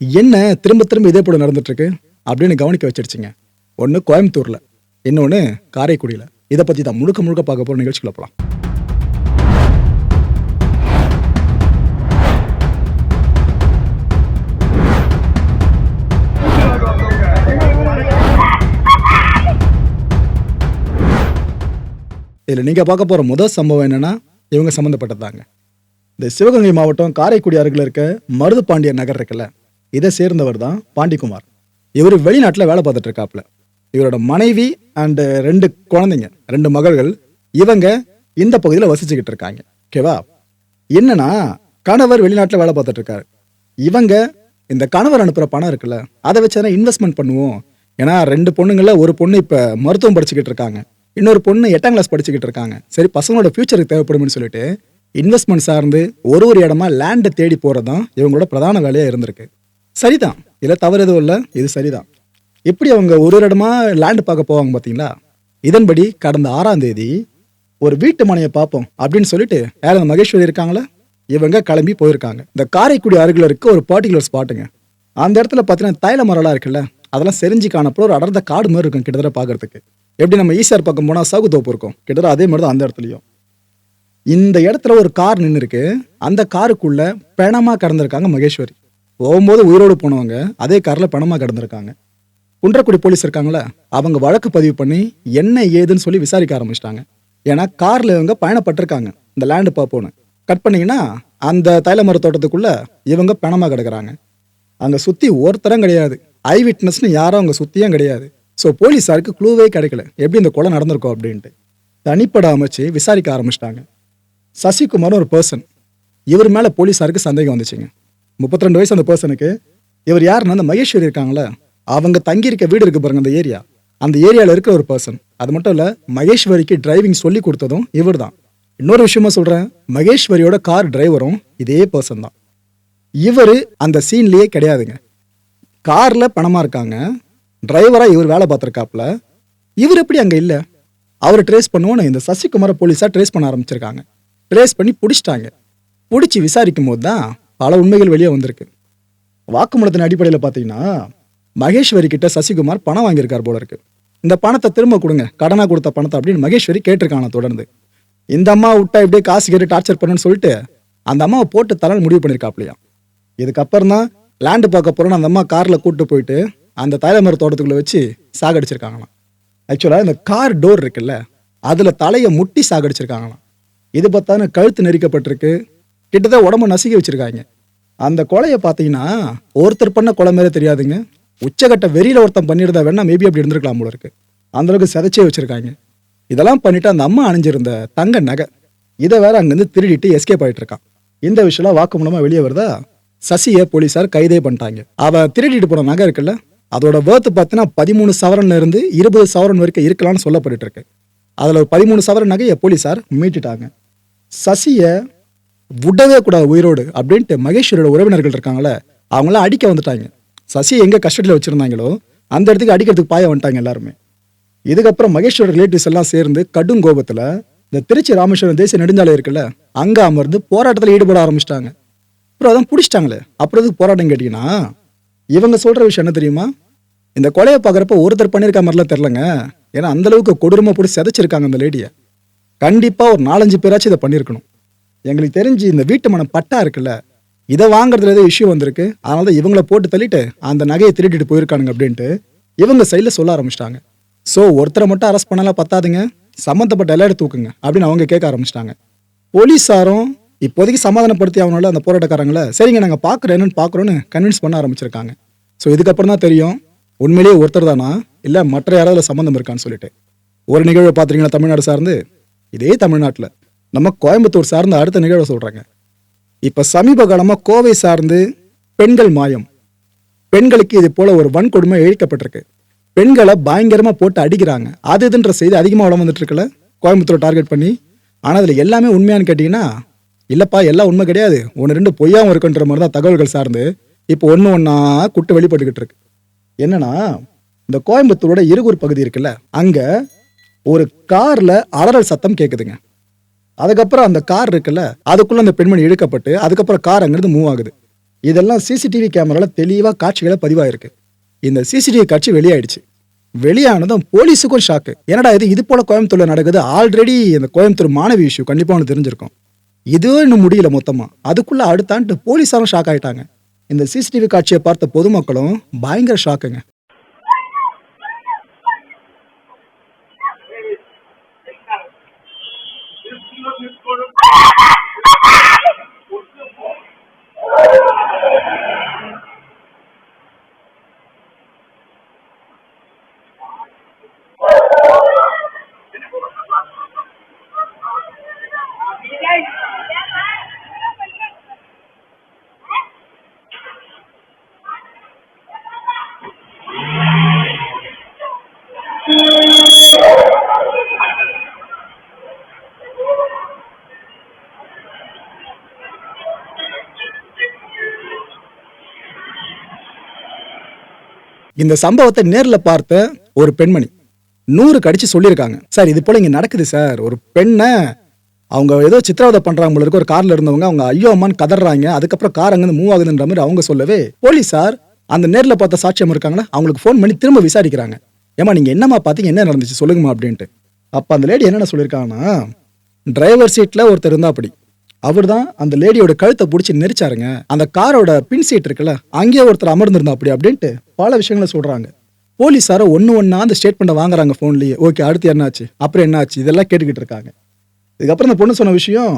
என்ன திரும்ப திரும்ப இதே போல நடந்துட்டுருக்கு? அப்படின்னு கவனிக்க வச்சிருச்சிங்க. ஒன்று கோயம்புத்தூரில். இன்னொன்று காரைக்குடியில். இதை பற்றி தான் முழுக்க முழுக்க பார்க்க போகிற நிகழ்ச்சிக்குள்ள போகலாம் இதில் நீங்கள் பார்க்க போகிற முதல் சம்பவம் என்னென்னா இவங்க சம்மந்தப்பட்டதாங்க இந்த சிவகங்கை மாவட்டம் காரைக்குடி அருகில் இருக்க மருதபாண்டியன் நகர் இருக்குல்ல. இதை சேர்ந்தவர் தான் பாண்டிக்குமார் இவர் வெளிநாட்டில் வேலை பார்த்துட்டு இருக்காப்புல. இவரோட மனைவி அண்டு ரெண்டு குழந்தைங்க ரெண்டு மகள்கள் இவங்க இந்த பகுதியில் வசிச்சுக்கிட்டு இருக்காங்க. ஓகேவா என்னன்னா கணவர் வெளிநாட்டில் வேலை பார்த்துட்டு இருக்காரு. இவங்க இந்த கணவர் அனுப்புகிற பணம் இருக்குல்ல அதை வச்சு இன்வெஸ்ட்மெண்ட் பண்ணுவோம். ஏன்னா ரெண்டு பொண்ணுங்கள ஒரு பொண்ணு இப்போ மருத்துவம் படிச்சுக்கிட்டு இருக்காங்க. இன்னொரு பொண்ணு எட்டாம் கிளாஸ் படிச்சுக்கிட்டு இருக்காங்க. சரி பசங்களோட ஃபியூச்சருக்கு தேவைப்படும்னு சொல்லிட்டு இன்வெஸ்ட்மெண்ட் சார்ந்து ஒரு ஒரு இடமா லேண்டை தேடி போகிறது தான் இவங்களோட பிரதான வேலையாக இருந்திருக்கு. சரிதான். இதில் தவறு எதுவும் இல்லை. இது சரிதான். எப்படி அவங்க ஒரு ஒரு இடமா லேண்டு பார்க்க போவாங்க பார்த்தீங்களா? இதன்படி கடந்த ஆறாம் தேதி ஒரு வீட்டு மனையை பார்ப்போம் அப்படின்னு சொல்லிட்டு யார் அந்த மகேஸ்வரி இருக்காங்களா? இவங்க கிளம்பி போயிருக்காங்க. இந்த காரைக்குடி அருகில் இருக்க ஒரு பர்டிகுலர் ஸ்பாட்டுங்க அந்த இடத்துல பார்த்தீங்கன்னா தைல மரலாம் இருக்குல்ல அதெல்லாம் செரிஞ்சு காணப்போ ஒரு அடர்ந்த காடு மாதிரி இருக்கும் கிட்டத்தட்ட பார்க்கறதுக்கு. எப்படி நம்ம ஈசிஆர் பக்கம் போனால் சவுக்கு தோப்பு இருக்கும். கிட்டத்தட்ட அதே மாதிரி தான் அந்த இடத்துலையும். இந்த இடத்துல ஒரு கார் நின்று இருக்கு அந்த காருக்குள்ள பிணமாக கடந்திருக்காங்க மகேஸ்வரி. போகும்போது உயிரோடு போனவங்க அதே காரில் பணமாக கிடந்திருக்காங்க. குன்றக்குடி போலீஸ் இருக்காங்களே அவங்க வழக்கு பதிவு பண்ணி என்ன ஏதுன்னு சொல்லி விசாரிக்க ஆரம்பிச்சிட்டாங்க. ஏன்னா காரில் இவங்க பயணப்பட்டிருக்காங்க இந்த லேண்டு பார்ப்போன்னு கட் பண்ணிங்கன்னா அந்த தைல மர தோட்டத்துக்குள்ளே இவங்க பணமாக கிடக்குறாங்க. அங்கே சுற்றி ஒருத்தரம் கிடையாது. ஐ விட்னஸ்னு யாரும் அவங்க சுற்றியும் கிடையாது. ஸோ போலீஸாருக்கு க்ளூவே கிடைக்கல. எப்படி இந்த கொலை நடந்திருக்கோம் அப்படின்ட்டு. தனிப்பட அமைச்சு விசாரிக்க ஆரம்பிச்சிட்டாங்க. சசிகுமார் ஒரு பர்சன் இவர் மேலே போலீஸாருக்கு சந்தேகம் வந்துச்சுங்க. முப்பத்தி ரெண்டு வயசு அந்த பர்சனுக்கு இவர் யாருன்னா அந்த மகேஸ்வரி இருக்காங்களே அவங்க தங்கியிருக்க வீடு இருக்கு பாருங்க அந்த ஏரியா அந்த ஏரியாவில் இருக்கிற ஒரு பர்சன் அது மட்டும் இல்லை மகேஸ்வரிக்கு டிரைவிங் சொல்லி கொடுத்ததும் இவர் தான் இன்னொரு விஷயமா சொல்கிறேன் மகேஸ்வரியோட கார் டிரைவரும் இதே பர்சன் தான். இவர் அந்த சீன்லேயே கிடையாதுங்க. காரில் பணமாக இருக்காங்க டிரைவராக இவர் வேலை பார்த்துருக்காப்புல இவர் எப்படி அங்கே இல்லை? அவர் ட்ரேஸ் பண்ணுவோன்னு இந்த சசிகுமாரை போலீஸாக ட்ரேஸ் பண்ண ஆரம்பிச்சிருக்காங்க. ட்ரேஸ் பண்ணி பிடிச்சிட்டாங்க. பிடிச்சி விசாரிக்கும் போது தான் பல உண்மைகள் வெளியே வந்திருக்கு. வாக்குமூலத்தின் அடிப்படையில் பார்த்தீங்கன்னா மகேஸ்வரி கிட்ட சசிகுமார் பணம் வாங்கியிருக்கார் போல இருக்கு. இந்த பணத்தை திரும்ப கொடுங்க. கடனாக கொடுத்த பணத்தை அப்படின்னு மகேஸ்வரி கேட்டிருக்காங்க தொடர்ந்து. இந்த அம்மா விட்டா இப்படியே காசு கேட்டு டார்ச்சர் பண்ணுன்னு சொல்லிட்டு அந்த அம்மாவை போட்டு தரன்னு முடிவு பண்ணியிருக்காப்லையா இதுக்கப்புறம் தான் லேண்டு பார்க்க போகிறோன்னு அந்த அம்மா காரில் கூட்டு போயிட்டு அந்த தைலமர தோட்டத்துக்குள்ளே வச்சு சாகடிச்சிருக்காங்களாம். ஆக்சுவலாக இந்த கார் டோர் இருக்குல்ல அதில் தலையை முட்டி சாகடிச்சிருக்காங்களாம். இது பார்த்தானு கழுத்து நெரிக்கப்பட்டிருக்கு. கிட்டத்தட்ட உடம்பு நசுக்கி வச்சிருக்காங்க. அந்த கொலையை பார்த்தீங்கன்னா ஒருத்தர் பண்ண கொலை மாதிரி தெரியாதுங்க. உச்சகட்ட வெறியில் ஒருத்தன் பண்ணியிருந்தா வேணா மேபி அப்படி இருந்திருக்கலாம் போல இருக்கு. அந்தளவுக்கு சிதைச்சே வச்சிருக்காங்க. இதெல்லாம் பண்ணிட்டு அந்த அம்மா அணிஞ்சிருந்த தங்க நகை இதை வேற அங்கேருந்து திருடிட்டு எஸ்கேப் ஆகிட்டு இருக்கான். இந்த விஷயம்லாம் வாக்குமூலமாக வெளியே வருதா? சசியை போலீஸார் கைதே பண்ணிட்டாங்க. அவன் திருடிட்டு போன நகை இருக்குல்ல அதோட வேர்த்து பார்த்தீங்கன்னா பதிமூணு சவரன்ல இருந்து இருபது சவரன் வரைக்கும் இருக்கலாம்னு சொல்லப்பட்டு இருக்கு. அதில் ஒரு பதிமூணு சவரன் நகையை போலீஸார் மீட்டுட்டாங்க. சசியை விடவே கூடாது உயிரோடு அப்படின்ட்டு மகேஸ்வரோட உறவினர்கள் இருக்காங்களே அவங்களாம் அடிக்க வந்துட்டாங்க. சசி எங்கே கஸ்டடியில் வச்சுருந்தாங்களோ அந்த இடத்துக்கு அடிக்கிறதுக்கு பாய வந்துட்டாங்க எல்லாருமே. இதுக்கப்புறம் மகேஸ்வரோட ரிலேட்டிவ்ஸ் எல்லாம் சேர்ந்து கடும் கோபத்தில் இந்த திருச்சி ராமேஸ்வரம் தேசிய நெடுஞ்சாலை இருக்குல்ல அங்கே அமர்ந்து போராட்டத்தில் ஈடுபட ஆரம்பிச்சிட்டாங்க. அப்புறம் அதான் பிடிச்சிட்டாங்களே அப்புறம் எதுக்கு போராட்டம் கேட்டிங்கன்னா இவங்க சொல்கிற விஷயம் என்ன தெரியுமா? இந்த கொலையை பார்க்குறப்ப ஒருத்தர் பண்ணியிருக்க மாதிரிலாம் தெரிலங்க ஏன்னா அந்தளவுக்கு கொடூரமாக போட்டு சிதைச்சிருக்காங்க அந்த லேடியை கண்டிப்பாக ஒரு நாலஞ்சு பேராச்சும் இதை பண்ணியிருக்கணும். எங்களுக்கு தெரிஞ்சு இந்த வீட்டு மனம் பட்டா இருக்குல்ல இதை வாங்குறதுல ஏதோ இஷ்யூ வந்திருக்கு. அதனால தான் இவங்கள போட்டு தள்ளிட்டு அந்த நகையை திருட்டிட்டு போயிருக்கானுங்க அப்படின்ட்டு இவங்க சைடில் சொல்ல ஆரம்பிச்சிட்டாங்க. ஸோ ஒருத்தரை மட்டும் அரெஸ்ட் பண்ணலாம் பத்தாதுங்க. சம்மந்தப்பட்ட எல்லாரும் தூக்குங்க அப்படின்னு அவங்க கேட்க ஆரம்பிச்சிட்டாங்க. போலீஸாரும் இப்போதைக்கு சமாதானப்படுத்தி அவனால அந்த போராட்டக்காரங்கள. சரிங்க நாங்கள் பார்க்குறோம் என்னன்னு பார்க்குறோன்னு கன்வின்ஸ் பண்ண ஆரம்பிச்சிருக்காங்க. ஸோ இதுக்கப்புறம் தான் தெரியும் உண்மையிலேயே ஒருத்தர் தானா? இல்லை மற்ற யாராவது சம்மந்தம் இருக்கான்னு சொல்லிட்டு. ஒரு நிகழ்வை பார்த்துறீங்களா தமிழ்நாடு சார்ந்து? இதே தமிழ்நாட்டில். நம்ம கோயம்புத்தூர் சார்ந்த அடுத்த நிகழ்வை சொல்கிறாங்க இப்போ சமீப காலமாக கோவை சார்ந்து பெண்கள் மாயம். பெண்களுக்கு இது போல ஒரு வன்கொடுமை இழிக்கப்பட்டிருக்கு பெண்களை பயங்கரமாக போட்டு அடிக்கிறாங்க. அது இதுன்ற செய்தி அதிகமாக வளம் வந்துட்டு கோயம்புத்தூர் டார்கெட் பண்ணி. ஆனால் அதில் எல்லாமே உண்மையான்னு கேட்டிங்கன்னா இல்லைப்பா எல்லாம் உண்மை கிடையாது. ஒன்று ரெண்டு பொய்யாவும் இருக்குன்ற மாதிரி தான் தகவல்கள் சார்ந்து. இப்போ ஒன்று ஒன்றா குட்டு வெளிப்பட்டுக்கிட்டு இருக்கு. என்னன்னா இந்த கோயம்புத்தூரோட இருகூர் பகுதி இருக்குல்ல அங்கே ஒரு காரில் அலறல் சத்தம் கேட்குதுங்க அதுக்கப்புறம் அந்த கார் இருக்குல்ல அதுக்குள்ள அந்த பெண்மணி இழுக்கப்பட்டு அதுக்கப்புறம் கார் அங்கிருந்து மூவ் ஆகுது. இதெல்லாம் சிசிடிவி கேமரால தெளிவா காட்சிகளை பதிவாயிருக்கு. இந்த சிசிடிவி காட்சி வெளியாயிடுச்சு. வெளியானதும் போலீஸுக்கும் ஷாக்கு என்னடா இது இது போல கோயம்புத்தூர்ல நடக்குது? ஆல்ரெடி இந்த கோயம்புத்தூர் மாணவி இஷ்யூ கண்டிப்பா ஒன்று தெரிஞ்சிருக்கும். இதுவும் இன்னும் முடியல மொத்தமா. அதுக்குள்ள அடுத்தாண்டு போலீஸாரும் ஷாக் ஆயிட்டாங்க. இந்த சிசிடிவி காட்சியை பார்த்த பொதுமக்களும் பயங்கர ஷாக்குங்க இந்த சம்பவத்தை நேர்ல பார்த்த ஒரு பெண்மணி. நூறு கடிச்சு சொல்லியிருக்காங்க. சார் இது போல இங்க நடக்குது சார். ஒரு பெண்ணை அவங்க ஏதோ சித்திரவதை பண்றாங்க இருக்க. ஒரு கார்ல இருந்தவங்க அவங்க ஐயோ அம்மான்னு கதறாங்க. அதுக்கப்புறம் கார் அங்கிருந்து மூவ் ஆகுதுன்ற மாதிரி அவங்க சொல்லவே போலீஸார் அந்த நேர்ல பார்த்த சாட்சியம் இருக்காங்களா? அவங்களுக்கு ஃபோன் பண்ணி திரும்ப விசாரிக்கிறாங்க. ஏமா நீங்க என்னம்மா பார்த்தீங்க? என்ன நடந்துச்சு? சொல்லுங்கம்மா அப்படின்ட்டு. அப்ப அந்த லேடி என்னென்ன சொல்லியிருக்காங்கன்னா டிரைவர் சீட்ல ஒருத்தர் இருந்தா அப்படி அவர் தான் அந்த லேடியோட கழுத்தை பிடிச்சி நெரிச்சாருங்க. அந்த காரோட பின் சீட் இருக்குல்ல அங்கேயே ஒருத்தர் அமர்ந்திருந்தா அப்படி அப்படின்ட்டு பல விஷயங்களை சொல்றாங்க. போலீஸார ஒன்று ஒன்றா அந்த ஸ்டேட்மெண்ட்டை வாங்குறாங்க ஃபோன்லேயே ஓகே அடுத்து என்னாச்சு? அப்புறம் என்னாச்சு? இதெல்லாம் கேட்டுக்கிட்டு இருக்காங்க. இதுக்கப்புறம் இந்த பொண்ணு சொன்ன விஷயம்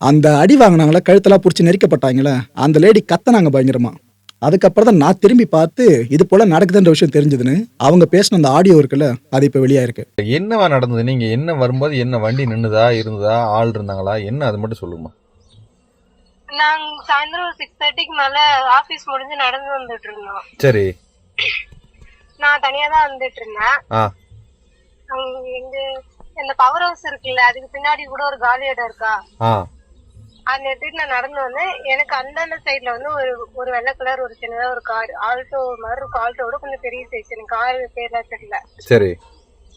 அந்த அடி வாங்கினாங்களே? கழுத்தெல்லாம் பிடிச்சி நெரிக்கப்பட்டாங்களே? அந்த லேடி கத்தனாங்க பயங்கரமா. அதுக்கப்புறம் தான் நான் திரும்பி பார்த்து இது போல நடக்குதுன்ற விஷயம் தெரிஞ்சதுன்னு அவங்க பேசின அந்த ஆடியோ இருக்குல்ல அது இப்போ வெளியாயிருக்கு. என்னவா நடந்தது? நீங்க என்ன வரும்போது என்ன வண்டி நின்னுதா இருந்ததா ஆள் இருந்தாங்களா? என்ன அது மட்டும் சொல்லுமா? நாங்க சாயந்தரம் ஒரு சிக்ஸ் தேர்ட்டிக்கு மேல ஆபீஸ் முடிஞ்சு நடந்து வந்துட்டு இருந்தோம். சரி. நான் தனியா தான் வந்துட்டு இருந்தேன். ஆ. அங்க எங்க இந்த பவர் ஹவுஸ் இருக்குல்ல அதுக்கு பின்னாடி கூட ஒரு காலி இடம் இருக்கா? ஆ. அந்த இடத்துக்கு நான் நடந்து வந்தேன். எனக்கு அந்தாண்ட சைடுல வந்து ஒரு ஒரு வெள்ளை கலர் ஒரு சின்னதா ஒரு கார் ஆல்டோ மாதிரி இருக்கும். ஆல்டோட கொஞ்சம் பெரிய சைஸ் கார் பேர்லாம் தெரியல. சரி.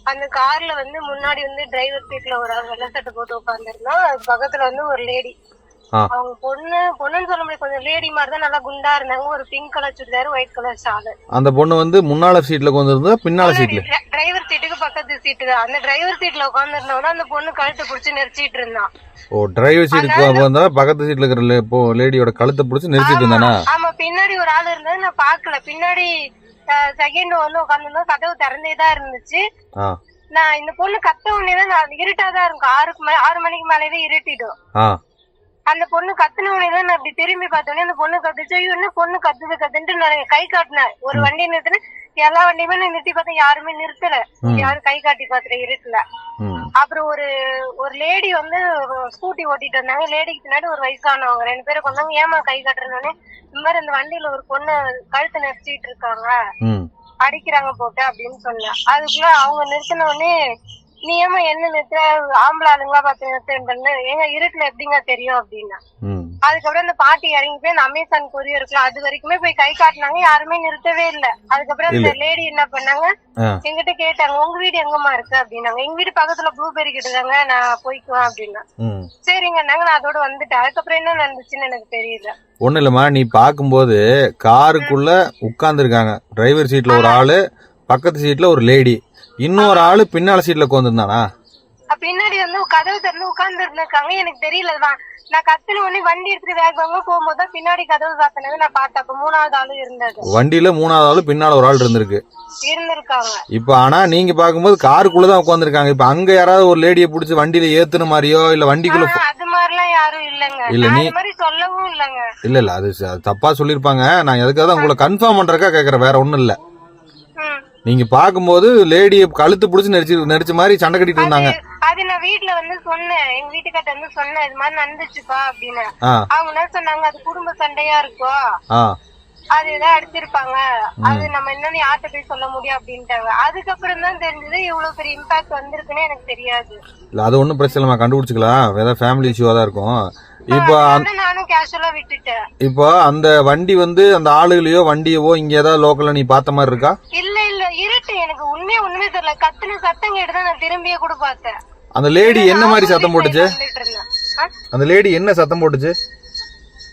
அந்த கார்ல வந்து முன்னாடி வந்து டிரைவர் சீட்ல ஒரு ஆள் வெள்ளை சட்டை போட்டு உட்காந்துருந்தோம் அது பக்கத்துல வந்து ஒரு லேடி. அவங்க பொண்ணு பொண்ணுன்னு சொல்ல முடியாது. கொஞ்சம் லேடி மாதிரி தான் நல்லா குண்டா இருந்தாங்க. ஒரு pink colour churidar white colour shawl அந்த பொண்ணு வந்து முன்னால சீட்ல உட்காந்துருந்தா பின்னால சீட்ல டிரைவர் சீட்டுக்கு பக்கத்து சீட்டு தான் அந்த டிரைவர் சீட்ல உட்காந்துருந்தவன அந்த பொண்ணு கழுத்தை புடிச்சு நெரிச்சிட்டு இருந்தான் ஓ டிரைவர் சீட்டுக்கு வந்தா பக்கத்து சீட்ல இருக்கிற லேடியோட கழுத்தை பிடிச்சி நெரிச்சிட்டு இருந்தானா? ஆமா பின்னாடி ஒரு ஆள் இருந்தது நான் பாக்கல பின்னாடி செகண்ட் வந்து உட்காந்துருந்தோம் கதவு திறந்தே தான் இருந்துச்சு. நான் இந்த பொண்ணு கத்த உடனே தான் நான் இருட்டா தான் இருக்கும். ஆறுக்கு மேல ஆறு மணிக்கு மேலேயே இருட்டிடும். அந்த பொண்ணு கத்துன உடனே தான் நான் அப்படி திரும்பி பார்த்தோன்னே அந்த பொண்ணு கத்துச்சு. ஐயோ என்ன பொண்ணு கத்துது கத்துன்ட்டு நான் கை காட்டினேன். ஒரு வண்டி நிறுத்தினேன். எல்லா வண்டியுமே நான் நிறுத்தி பார்த்தேன். யாருமே நிறுத்தல. யாரும் கை காட்டி பாத்துட்டு இருட்டுல. அப்புறம் ஒரு ஒரு லேடி வந்து ஸ்கூட்டி ஓட்டிட்டு வந்தாங்க லேடிக்கு பின்னாடி ஒரு வயசானவங்க. ரெண்டு பேரும் கொண்டாங்க ஏமா கை காட்டுறேன்னு இந்த மாதிரி இந்த வண்டியில ஒரு பொண்ணு கழுத்தை நெரிச்சிட்டு இருக்காங்க. அடிக்கிறாங்க போட்டு அப்படின்னு சொன்னேன். அதுக்குள்ள அவங்க நிறுத்தின உடனே நீ ஏமா என்ன நிறுத்த ஆம்பளை ஆளுங்களா பார்த்து நிறுத்தேன்னு ஏங்க இருட்டுல எப்படிங்க தெரியும் அப்படின்னா? அதுக்கப்புறம் இந்த பாட்டி இறங்கி போய் இந்த அமேசான் கொரியர் இருக்குல்ல அது வரைக்குமே போய் கை காட்டினாங்க. யாருமே நிறுத்தவே இல்ல. அதுக்கப்புறம் இந்த லேடி என்ன பண்ணாங்க. எங்கிட்ட கேட்டாங்க உங்க வீடு எங்கம்மா இருக்கு? அப்படின்னாங்க. எங்க வீடு பக்கத்துல ப்ளூபெரி கிட்டதாங்க நான் போய்க்குவேன் அப்படின்னா. ம். சரிங்கன்னாங்க நான் அதோட வந்துட்டேன். அதுக்கப்புறம் என்ன நடந்துச்சுன்னு எனக்கு தெரியல. ஒண்ணும் இல்லம்மா. நீ பார்க்கும்போது காருக்குள்ள உட்கார்ந்துருக்காங்க. டிரைவர் சீட்ல ஒரு ஆளு பக்கத்து சீட்ல ஒரு லேடி இன்னொரு ஆளு பின்னால சீட்ல உட்காந்துருந்தானா பின்னாடி வந்து கதவு திறந்து உட்கார்ந்து இருந்திருக்காங்க எனக்கு தெரியல வா- நான் கத்துன உடனே வண்டி எடுத்துட்டு வேகமா போகும்போது தான் பின்னாடி கதவு சாத்தினது நான் பார்த்தேன். அப்ப மூணாவது ஆளு இருந்தது. வண்டியில மூணாவது ஆளு பின்னால ஒரு ஆள் இருந்திருக்கு. இருந்திருக்காங்க. இப்ப ஆனா நீங்க பாக்கும்போது காருக்குள்ளதான் உட்காந்துருக்காங்க இப்ப அங்க யாராவது ஒரு லேடியை புடிச்சு வண்டியில ஏத்துன மாதிரியோ இல்ல வண்டிக்குள்ள அது மாதிரிலாம் யாரும் இல்லங்க. இல்ல, நீ- மாதிரி சொல்லவும் இல்லங்க. இல்ல இல்ல அது தப்பா சொல்லிருப்பாங்க நான் எதுக்காக உங்களை கன்ஃபார்ம் பண்றக்கா கேக்குறேன். வேற ஒண்ணும் இல்ல. நீங்க பாக்கும்போது லேடியை கழுத்து புடிச்சு நெரிச்சு நெரிச்ச மாதிரி சண்டை கட்டிட்டு இருந்தாங்க. அது- நான் வீட்ல வந்து சொன்னேன். எங்க வீட்டுக்கிட்ட வந்து சொன்னேன் இது மாதிரி நடந்துச்சுப்பா அப்படின்னு. அவங்க என்ன சொன்னாங்க அது குடும்ப சண்டையா இருக்கும் அது ஏதாவது அடிச்சிருப்பாங்க. அது நம்ம என்னன்னு யார்கிட்ட போய் சொல்ல முடியும் அப்படின்ட்டாங்க. அதுக்கப்புறம் தான் தெரிஞ்சது இவ்வளவு பெரிய இம்பாக்ட் வந்திருக்குன்னு எனக்கு தெரியாது. இல்ல அது ஒன்றும் பிரச்சனை இல்லை கண்டுபிடிச்சிக்கலாம். ஏதாவது ஃபேமிலி இஷ்யூவாக தான் இருக்கும். இப்போ அந்த வண்டி வந்து அந்த ஆளுகளையோ வண்டியவோ இங்க ஏதாவது லோக்கல்ல நீ பார்த்த மாதிரி இருக்கா? இல்ல இல்ல. இருட்டு. எனக்கு உண்மையா ஒண்ணுமே தெரியல. கத்துன சத்தம் கேட்டுதான் நான் திரும்பியே கூட பார்த்தேன். அந்த லேடி என்ன மாதிரி சத்தம் போட்டுச்சு? அந்த லேடி என்ன சத்தம் போட்டுச்சு?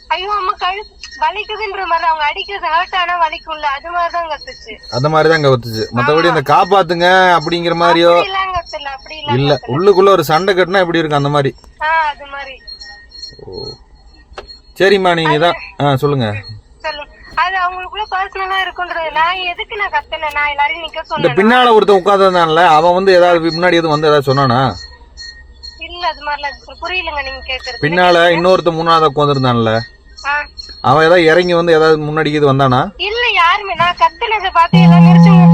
ஐயோ அம்மா கழு வலிக்குதுன்ற மாதிரி. அவங்க அடிக்கிறது ஹர்ட் ஆனா வலிக்கும்ல. அது மாதிரிதான் கத்துச்சு. அந்த மாதிரி தான் கத்துச்சு மற்றபடி அந்த காப்பாத்துங்க அப்படிங்கிற மாதிரியோ இல்ல. உள்ளுக்குள்ள ஒரு சண்டை கட்டினா எப்படி இருக்கும் அந்த மாதிரி? அது மாதிரி. சரிம்மா நீங்க தான் ஆ சொல்லுங்க. சொல்லுங்க அது அவங்களுக்குள்ள பர்சனலா இருக்குன்றது நான் எதுக்கு நான் கத்தல நான் எல்லாரையும் நிக்க இந்த சொன்னேன்? பின்னால ஒருத்தன் உட்காந்துருந்தான்ல அவன் வந்து ஏதாவது முன்னாடி எதுவும் வந்து ஏதாவது சொன்னானா? இல்ல அது மாதிரிலாம் அது புரியலங்க நீங்க கேக்குறது. பின்னால இன்னொருத்தன் மூணாவது உட்காந்துருந்தான்ல ஆ. அவன் ஏதாவது இறங்கி வந்து ஏதாவது முன்னாடி இது வந்தானா? இல்ல யாருமே. நான் கத்துனதை பார்த்து எல்லாம் நிறுத்துங்க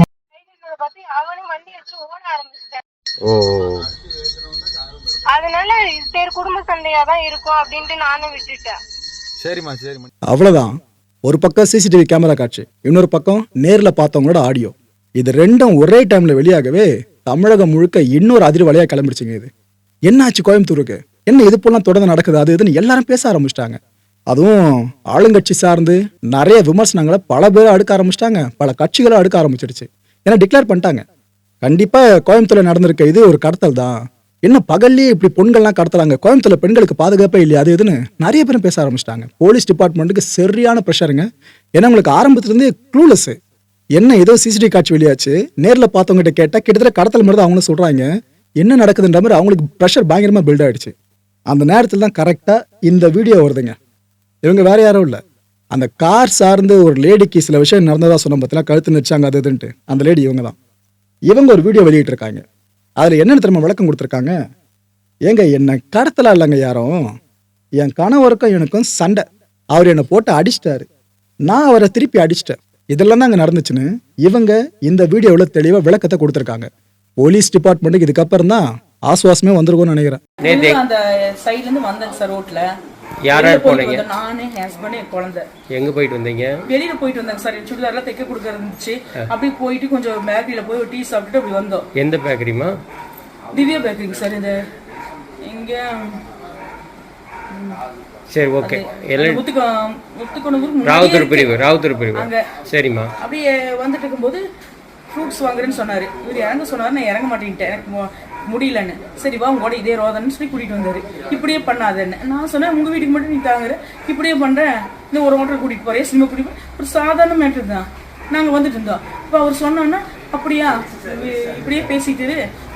பார்த்து அவனும் வண்டி வச்சு ஓட ஆரம்பிச்சிட்டேன். ஓ. அதனால இது சரி குடும்ப சண்டையா தான் இருக்கும் அப்படின்ட்டு நானும் விட்டுட்டேன். சரிம்மா சரிம்மா. அவ்வளவுதான். ஒரு பக்கம் சிசிடிவி கேமரா காட்சி இன்னொரு பக்கம் நேர்ல பார்த்தவங்களோட ஆடியோ இது ரெண்டும் ஒரே டைம்ல வெளியாகவே தமிழகம் முழுக்க இன்னொரு அதிர்வலையா கிளம்பிடுச்சுங்க இது. என்னாச்சு கோயம்புத்தூருக்கு? என்ன இது போலாம் தொடர்ந்து நடக்குது? அது இதுன்னு எல்லாரும் பேச ஆரம்பிச்சிட்டாங்க. அதுவும் ஆளுங்கட்சி சார்ந்து நிறைய விமர்சனங்களை பல பேர் அடுக்க ஆரம்பிச்சிட்டாங்க. பல கட்சிகளும் அடுக்க ஆரம்பிச்சிடுச்சு. ஏன்னா டிக்ளேர் பண்ணிட்டாங்க. கண்டிப்பா கோயம்புத்தூர்ல நடந்திருக்க இது ஒரு கடத்தல் தான் என்ன பகல்லே இப்படி பொண்கள்லாம் கடத்துறாங்க? கோயம்புத்தூர்ல பெண்களுக்கு பாதுகாப்பே இல்லையா? அது எதுன்னு நிறைய பேரும் பேச ஆரம்பிச்சிட்டாங்க. போலீஸ் டிபார்ட்மெண்ட்டுக்கு சரியான ப்ரெஷருங்க ஏன்னா உங்களுக்கு ஆரம்பத்துலேருந்தே க்ளூலெஸ் என்ன ஏதோ சிசிடிவி காட்சி வெளியாச்சு. நேரில் பார்த்தவங்ககிட்ட கேட்டால் கிட்டத்தட்ட கடத்தல் மாதிரி தான் அவங்களும் சொல்கிறாங்க என்ன நடக்குதுன்ற மாதிரி அவங்களுக்கு ப்ரெஷர் பயங்கரமாக பில்ட் ஆகிடுச்சு அந்த நேரத்தில் தான் கரெக்டாக இந்த வீடியோ வருதுங்க. இவங்க வேற யாரும் இல்லை. அந்த கார் சார்ந்து ஒரு லேடிக்கு சில விஷயம் நடந்ததாக சொன்ன பார்த்தீங்கன்னா கழுத்து நிச்சாங்க அது இதுன்ட்டு. அந்த லேடி இவங்க தான். இவங்க ஒரு வீடியோ வெளியிட்டிருக்காங்க. அதில் என்னென்ன திரும்ப விளக்கம் கொடுத்துருக்காங்க? ஏங்க என்னை கடத்தலாம் இல்லைங்க யாரும்? என் கணவருக்கும் எனக்கும் சண்டை. அவர் என்னை போட்டு அடிச்சிட்டாரு. நான் அவரை திருப்பி அடிச்சிட்டேன். இதெல்லாம் தான் அங்கே நடந்துச்சுன்னு இவங்க இந்த வீடியோவில் தெளிவாக விளக்கத்தை கொடுத்துருக்காங்க. போலீஸ் டிபார்ட்மெண்ட்டுக்கு இதுக்கப்புறம் தான் ஆசுவாசமே வந்திருக்கும்னு நினைக்கிறேன். நேத்து அந்த சைடுல இருந்து வந்தேங்க சார் ரோட்ல யார் போனீங்க? நானு ஹஸ்பண்ட் என் குழந்தை. எங்க போயிட்டு வந்தீங்க? வெளியில போயிட்டு வந்தாங்க சார் சுடிதார்லாம் தைக்க கொடுக்க இருந்துச்சு. அப்படியே போயிட்டு கொஞ்சம் பேக்கரியில போய் டீ சாப்பிட்டுட்டு அப்படி வந்தோம். எந்த பேக்கரிமா திவ்யா பேக்கரிங்க சார் இது. இங்க சரி ஓகே. எல்லாம் முத்துக்க முத்துக்கொண்டு ராவுத்தூர் பிரிவு ராவுத்தூர் பிரிவு. அங்க. சரிம்மா. அப்படியே வந்துட்டு இருக்கும்போது ஃப்ரூட்ஸ் வாங்குறேன்னு சொன்னாரு. இவர் இறங்க சொன்னாரு நான் இறங்க மாட்டேன்ட்டேன். எனக்கு முடியலன்னு. சரி வா உங்களோட இதே ரோதன்னு சொல்லி கூட்டிகிட்டு வந்தார். இப்படியே பண்ணாதேன்னு. நான் சொன்னேன் உங்கள் வீட்டுக்கு மட்டும் நீ தாங்குற. இப்படியே பண்ணுறேன் இந்த ஒரு ஓட்டர் கூட்டிகிட்டு போறேன். சினிமா கூட்டிகிட்டு போறேன் ஒரு சாதாரண மேட்டர் தான். நாங்கள் வந்துட்டு இருந்தோம். இப்போ அவர் சொன்னோன்னா அப்படியா இப்படியே பேசிட்டு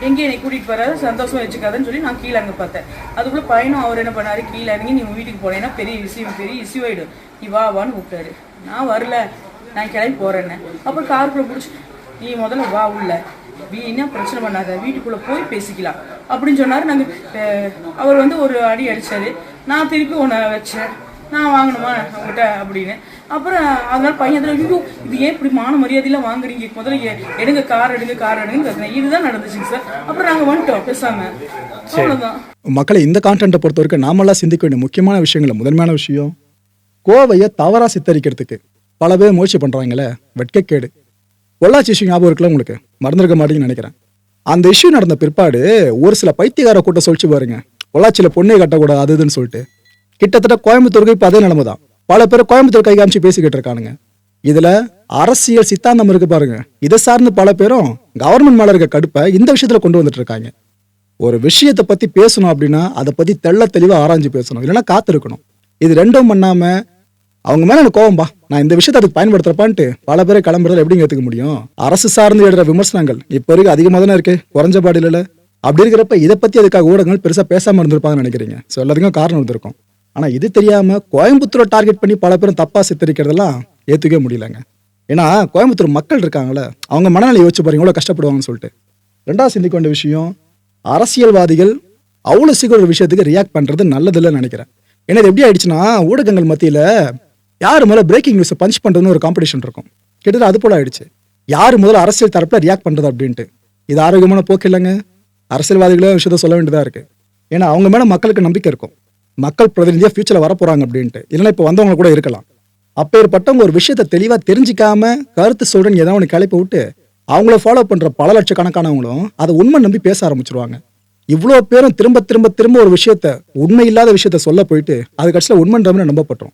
எங்கேயும் என்னை கூட்டிகிட்டு வராது. சந்தோஷம் வச்சுக்காதன்னு சொல்லி நான் கீழே அங்கே பார்த்தேன். அதுக்குள்ளே பையனும் அவர் என்ன பண்ணார்? கீழே இறங்கி நீ உங்கள் வீட்டுக்கு போனேன்னா பெரிய விஷயம் பெரிய இஷ்யூ ஆயிடும். நீ வா வான்னு கூப்பிட்டாரு. நான் வரல. நான் கிளம்பி போறேன்னு. அப்புறம் காருக்குள்ளே பிடிச்சி நீ முதல்ல வா உள்ள. வீணா பிரச்சனை பண்ணாத? வீட்டுக்குள்ள போய் பேசிக்கலாம். அப்படின்னு சொன்னாரு நாங்க அஹ், அவர் வந்து ஒரு அடி அடிச்சாரு. நான் திருப்பி ஒன்று வச்சேன். நான் வாங்கணுமா அவங்ககிட்ட அப்படின்னு. அப்புறம் அதனால பையன் அதில் ஐயோ இது ஏன் இப்படி மான மரியாதையெல்லாம் வாங்குறீங்க? முதல்ல எடுங்க கார் எடுங்க கார் எடுங்கன்னு கத்துனேன் இதுதான் நடந்துச்சுங்க சார். அப்புறம் நாங்க வந்துட்டோம் பேசாம. அவ்வளவுதான். மக்களை இந்த கான்டென்ட்டை பொறுத்த வரைக்கும் நாமெல்லாம் சிந்திக்க வேண்டிய முக்கியமான விஷயங்கள் முதன்மையான விஷயம் கோவையை தவறா சித்தரிக்கிறதுக்கு பல பேர் முயற்சி பண்றாங்களே. வெட்கக்கேடு. பொள்ளாச்சி ஞாபகம் இருக்குல்ல உங்களுக்கு? மறந்துருக்க மாட்டீங்கன்னு நினைக்கிறேன். அந்த இஷ்யூ நடந்த பிற்பாடு ஒரு சில பைத்தியகார கூட்டம் சொல்லிச்சு பாருங்க. பொள்ளாச்சியில் பொண்ணே கட்டக்கூடாது அது இதுன்னு சொல்லிட்டு. கிட்டத்தட்ட கோயம்புத்தூருக்கு இப்போ அதே நிலைமை தான். பல பேர் கோயம்புத்தூர் கை காமிச்சு பேசிக்கிட்டு இருக்கானுங்க. இதில் அரசியல் சித்தாந்தம் இருக்கு பாருங்க. இதை சார்ந்து பல பேரும் கவர்மெண்ட் மேல இருக்க கடுப்பை இந்த விஷயத்தில் கொண்டு வந்துட்டு இருக்காங்க. ஒரு விஷயத்தை பற்றி பேசணும் அப்படின்னா அதை பற்றி தெள்ள தெளிவாக ஆராய்ஞ்சு பேசணும். இல்லைன்னா காத்திருக்கணும். இது ரெண்டும் பண்ணாமல் அவங்க மேல எனக்கு கோவம்பா. நான் இந்த விஷயத்தை அதுக்கு பயன்படுத்துறப்பான்ட்டு பல பேரை கிளம்புறதுல எப்படிங்க ஏத்துக்க முடியும்? அரசு சார்ந்து எழுற விமர்சனங்கள் இப்ப வரைக்கும் அதிகமாக தானே இருக்கு? குறைஞ்ச பாடு இல்ல. அப்படி இருக்கிறப்ப இதை பத்தி அதுக்காக ஊடகங்கள் பெருசா பேசாம இருந்திருப்பாங்கன்னு நினைக்கிறீங்க. ஸோ எல்லாத்துக்கும் காரணம் இருந்திருக்கும். ஆனா இது தெரியாம கோயம்புத்தூரை டார்கெட் பண்ணி பல பேரும் தப்பா சித்தரிக்கிறதெல்லாம் ஏத்துக்கவே முடியலங்க. ஏன்னா கோயம்புத்தூர் மக்கள் இருக்காங்களே அவங்க மனநிலை யோசிச்சு பாருங்க எவ்வளவு கஷ்டப்படுவாங்கன்னு சொல்லிட்டு. ரெண்டாவது சிந்திக்க வேண்டிய விஷயம் அரசியல்வாதிகள் அவ்வளோ சீக்கிரம் ஒரு விஷயத்துக்கு ரியாக்ட் பண்ணுறது நல்லதில்லைன்னு நினைக்கிறேன். ஏன்னா இது எப்படி ஆயிடுச்சுன்னா ஊடகங்கள் மத்தியில் யார் முதல்ல பிரேக்கிங் நியூஸை பஞ்ச் பண்ணுறதுன்னு ஒரு காம்படிஷன் இருக்கும். கிட்டத்தட்ட அது போல ஆயிடுச்சு. யார் முதல்ல அரசியல் தரப்பில் ரியாக்ட் பண்ணுறது அப்படின்ட்டு? இது ஆரோக்கியமான போக்கு இல்லைங்க. அரசியல்வாதிகளே விஷயத்த சொல்ல வேண்டியதாக இருக்குது ஏன்னா அவங்க மேலே மக்களுக்கு நம்பிக்கை இருக்கும். மக்கள் பிரதிநிதியாக ஃபியூச்சரில் வரப்போகிறாங்க அப்படின்ட்டு. இல்லைன்னா இப்போ வந்தவங்க கூட இருக்கலாம். அப்பேற்பட்டவங்க ஒரு விஷயத்த தெளிவாக தெரிஞ்சுக்காம கருத்து சொல்கிறேன் ஏதாவது ஒன்று கிளப்பி விட்டு அவங்கள ஃபாலோ பண்ணுற பல லட்சக்கணக்கானவங்களும் அதை உண்மை நம்பி பேச ஆரம்பிச்சிருவாங்க. இவ்வளோ பேரும் திரும்ப திரும்ப திரும்ப ஒரு விஷயத்த உண்மை இல்லாத விஷயத்த சொல்ல போயிட்டு அது கட்சியில் உண்மைன்றவங்க நம்பப்பட்டோம்